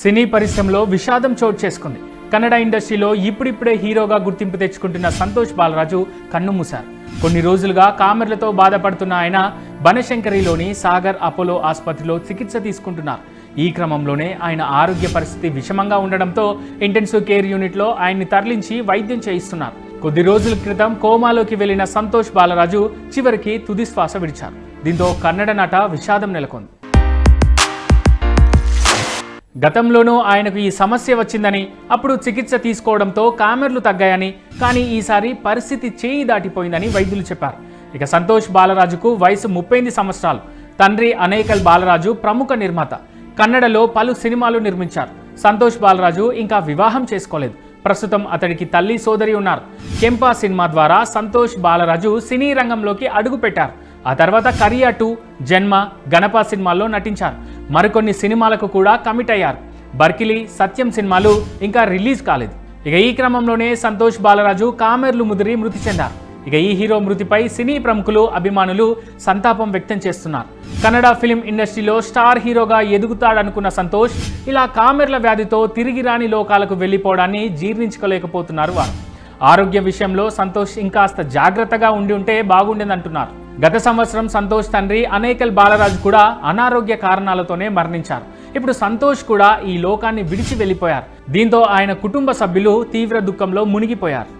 సినీ పరిశ్రమలో విషాదం చోటు చేసుకుంది. కన్నడ ఇండస్ట్రీలో ఇప్పుడిప్పుడే హీరోగా గుర్తింపు తెచ్చుకుంటున్న సంతోష్ బాలరాజు కన్నుమూశారు కొన్ని రోజులుగా కామెర్లతో బాధపడుతున్న ఆయన బనశంకరిలోని సాగర్ అపోలో ఆసుపత్రిలో చికిత్స తీసుకుంటున్నారు. ఈ క్రమంలోనే ఆయన ఆరోగ్య పరిస్థితి విషమంగా ఉండడంతో ఇంటెన్సివ్ కేర్ యూనిట్లో ఆయన్ని తరలించి వైద్యం చేయిస్తున్నారు. కొద్ది రోజుల క్రితం కోమాలోకి వెళ్ళిన సంతోష్ బాలరాజు చివరికి తుది శ్వాస విడిచారు. దీంతో కన్నడ నట విషాదం నెలకొంది. గతంలోనూ ఆయనకు ఈ సమస్య వచ్చిందని అప్పుడు చికిత్స తీసుకోవడంతో కామెర్లు తగ్గాయని కానీ ఈసారి పరిస్థితి చేయి దాటిపోయిందని వైద్యులు చెప్పారు. ఇక సంతోష్ బాలరాజుకు వయసు ముప్పై సంవత్సరాలు. తండ్రి అనేకల్ బాలరాజు ప్రముఖ నిర్మాత. కన్నడలో పలు సినిమాలు నిర్మించారు. సంతోష్ బాలరాజు ఇంకా వివాహం చేసుకోలేదు. ప్రస్తుతం అతడికి తల్లి సోదరి ఉన్నారు. కెంపా సినిమా ద్వారా సంతోష్ బాలరాజు సినీ రంగంలోకి అడుగుపెట్టారు. ఆ తర్వాత కరియా టూ జన్మ గణప సినిమాల్లో నటించారు. మరికొన్ని సినిమాలకు కూడా కమిట్ అయ్యారు. బర్కిలి సత్యం సినిమాలు ఇంకా రిలీజ్ కాలేదు. ఇక ఈ క్రమంలోనే సంతోష్ బాలరాజు కామెర్లు ముదిరి మృతి చెందారు. ఇక ఈ హీరో మృతిపై సినీ ప్రముఖులు అభిమానులు సంతాపం వ్యక్తం చేస్తున్నారు. కన్నడ ఫిలిం ఇండస్ట్రీలో స్టార్ హీరోగా ఎదుగుతాడనుకున్న సంతోష్ ఇలా కామెర్ల వ్యాధితో తిరిగి రాని లోకాలకు వెళ్ళిపోవడాన్ని జీర్ణించుకోలేకపోతున్నారు వారు. ఆరోగ్య విషయంలో సంతోష్ ఇంకాస్త జాగ్రత్తగా ఉండి ఉంటే బాగుండేదంటున్నారు. గత సంవత్సరం సంతోష్ తండ్రి అనేకల్ బాలరాజు కూడా అనారోగ్య కారణాలతోనే మరణించారు. ఇప్పుడు సంతోష్ కూడా ఈ లోకాన్ని విడిచి వెళ్ళిపోయారు. దీంతో ఆయన కుటుంబ సభ్యులు తీవ్ర దుఃఖంలో మునిగిపోయారు.